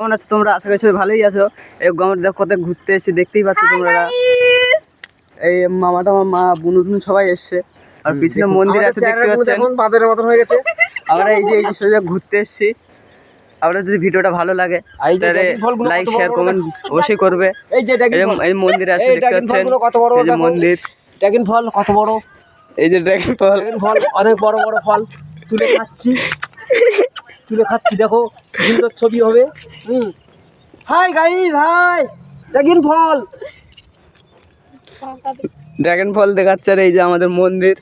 কেমন আছো তোমরা? আশা করি সবাই ভালোই আছো। এই আমার দেখো কোথায় ঘুরতে এসেছি দেখতেই পাচ্ছ তোমরা। এই মামাটা আমার মা বুনু টুনু সবাই এসছে। আর পিছনে মন্দির আছে দেখতে পাচ্ছেন? এখন মতন হয়ে গেছে। আমরা এই যে এই যে সোজা ঘুরতে এসেছি। আপনার যদি ভিডিওটা ভালো লাগে তাহলে লাইক শেয়ার কমেন্ট অবশ্যই করবে। এই যে এই ড্রাগন এই মন্দির আছে দেখতে পাচ্ছেন। কত বড় এই যে মন্দির। ড্রাগন ফল কত বড়? এই যে ড্রাগন ফল ড্রাগন ফল অনেক বড় বড় ফল তুলে খাচ্ছি। তুলে খাচ্ছি, দেখো, সুন্দর ছবি হবে। হুম। Hi guys hi. ড্রাগন ফল ড্রাগন ফল দেখাচ্ছে আর এই যে আমাদের মন্দির।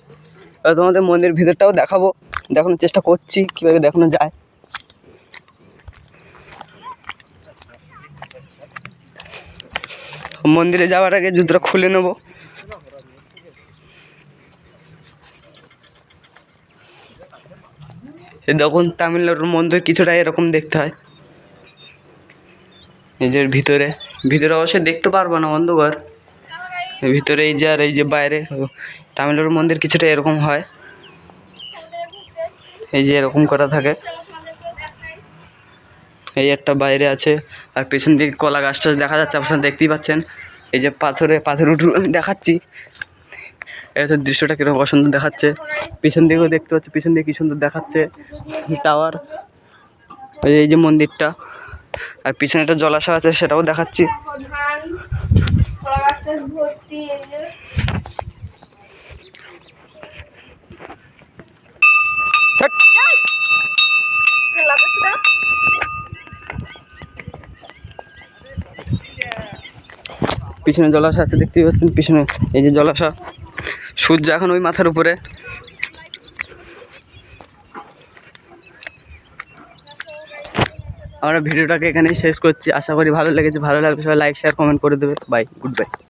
তোমাদের মন্দির ভিতরটাও দেখাবো, দেখানোর চেষ্টা করছি, কীভাবে দেখানো যায়। মন্দিরে যাওয়ার আগে জুতোটা খুলে নেব। দেখুন তামিলনাড়ুর মন্দির কিছুটা এরকম দেখতে হয়। এই যে ভিতরে ভিতরে অবশ্যই দেখতে পারব না অন্ধকার। ভিতরে এই যে আর এই যে বাইরে, তামিলনাড়ুর মন্দির কিছুটা এরকম হয়। এই যে এরকম করা থাকে। এই একটা বাইরে আছে, আর পেছন দিকে কলা গাছ টাছ দেখা যাচ্ছে, আপনারা দেখতেই পাচ্ছেন। এই যে পাথরে, পাথর উঠু দেখাচ্ছি। এটা দৃশ্যটা কীরকম অসুন্দর দেখাচ্ছে। পিছন দিকেও দেখতে পাচ্ছি, পিছন দিকে কী সুন্দর দেখাচ্ছে। টাওয়ার এই যে- মন্দিরটা। আর পিছনে একটা জলাশয় আছে, সেটাও দেখাচ্ছি। পিছনে জলাশয় আছে, দেখতেই পাচ্ছেন, পিছনে এই যে জলাশয়। সূর্য এখন ওই মাথার উপরে। আমরা ভিডিওটাকে এখানেই শেষ করছি। আশা করি ভালো লেগেছে। ভালো লাগবে সবাই লাইক শেয়ার কমেন্ট করে দেবে। Bye good bye